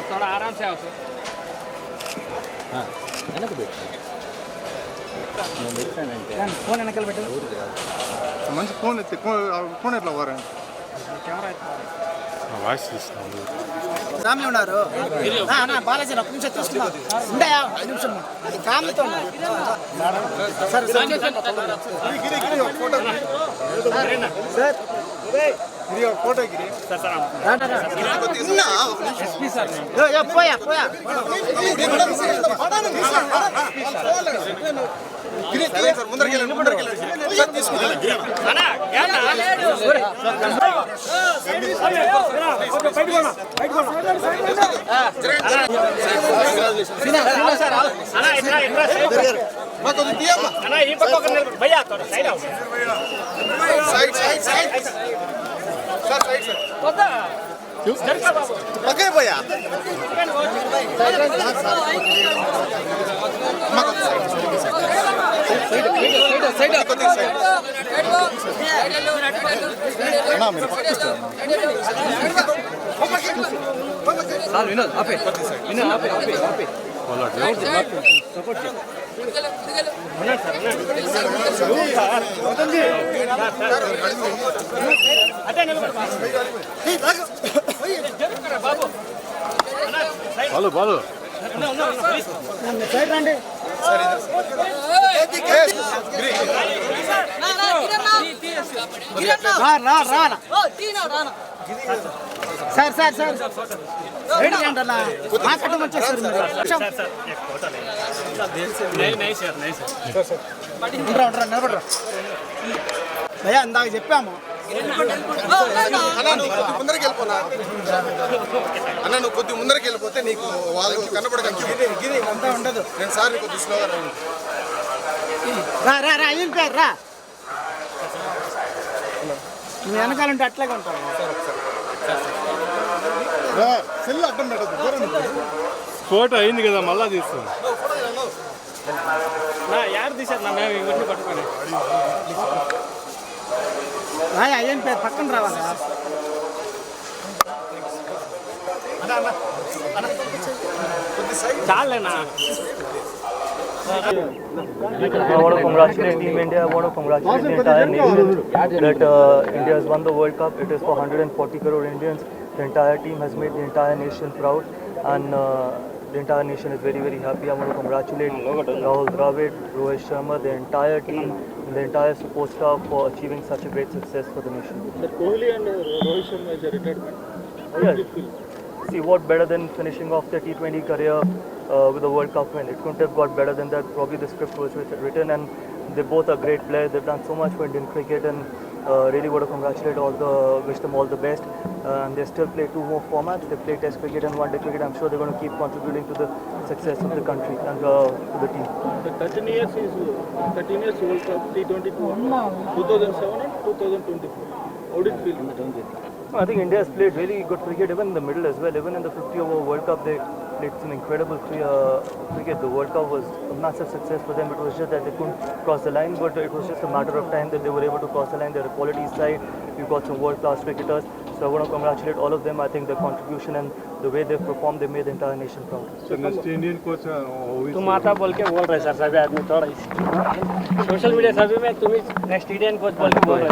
થોડા આરામ છે આવશો હા એનક બેઠ ಫೋನ್ ಏನಕ್ಕೆ ಬಿಟ್ಟು ಮಂಚ ಫೋನ್ ಇತ್ತು ಫೋನ್ ಇರಲ್ಲ ವರ వాయిస్ ఇస్తున్నాడు ఫ్యామిలీ ఉన్నారు బాలాజీ ఒక్క నిమిషం చూస్తున్నా ఉండయా ఐదు నిమిషం అది ఫ్యామిలీతో ఉన్నారు సరే సార్ ಹಿರಿಯ ಫೋಟೋ ಹಾಕಿರಿ ಸರ್ ಸರ್ ಎಸ್ಪಿ ಸರ್ ಯಪ್ಪಯ್ಯ ಯಪ್ಪಯ್ಯ ಸರ್ ಮುಂದೆ ಮುಂದೆ ಸೈಡ್ ಸೈಡ್ ಸೈಡ್ ఇట్లా మాకు సార్ సైడ్ సార్ వద్దా జరగా బాబు పక్కనే పోయా అదే నిలబడి బాబు బాలు బాలు. సైడ్ రండి రా రా రా సార్ సార్ సార్. రెడీ అండి అన్న. మా కట్టం వచ్చేస్తారు మీరు. నై నై సార్ నై సార్ ఉండరా ఉండరా నిలబడరా. భయ్యా ఇందాక చెప్పాము. అన్న నువ్వు కొద్ది ముందరికి వెళ్ళిపోనా అన్న నువ్వు కొద్ది ముందరికి వెళ్ళిపోతే నీకు వాళ్ళు గిరి అంతా ఉండదు. నేను సార్ కొద్ది స్లోగా రా రా. నువ్వు వెనకాలంటే అట్లాగే ఉంటావు సెల్ అడ్డం పెట్టదు దూరం పెట్టు. ఫోటో అయింది కదా మళ్ళా తీస్తాను నా యారు తీశారు? నా మేము ఇవన్నీ పట్టుకొని. ఏం పేరు? పక్కన రావాలా. చాలేనా I want to congratulate Team India. I want to congratulate the entire nation that uh, India has won the World Cup. It is for 140 crore Indians. The entire team has made the entire nation proud, and uh, the entire nation is very, very happy. I want to congratulate Rahul Dravid, Rohit Sharma, the entire team, the entire support staff for achieving such a great success for the nation. Kohli and Rohit Sharma is a retirement. Yes. See what better than finishing off their T20 career uh, with the World Cup win. It couldn't have got better than that. Probably the script was written, and they both are great players. They've done so much for Indian cricket, and uh, really want to congratulate all the, wish them all the best. Uh, and they still play two more formats. They play Test cricket and One Day cricket. I'm sure they're going to keep contributing to the success of the country and uh, to the team. The 13 years is 13 years World Cup T20 2007 and 2024. How did it feel? I think India has played really good cricket even in the middle as well. Even in the 50 over World Cup, they played some incredible cri- uh, cricket. The World Cup was a massive success for them. It was just that they couldn't cross the line, but it was just a matter of time that they were able to cross the line. They're a quality side. We've got some world class cricketers. So I want to congratulate all of them. I think their contribution and the way they've performed, they made the entire nation proud. So next Indian coach, uh, who is तुम आता बोल के बोल रहे sir सभी आदमी थोड़ा social media सभी में तुम नेक्स्ट इंडियन कोच बोल के बोल रहे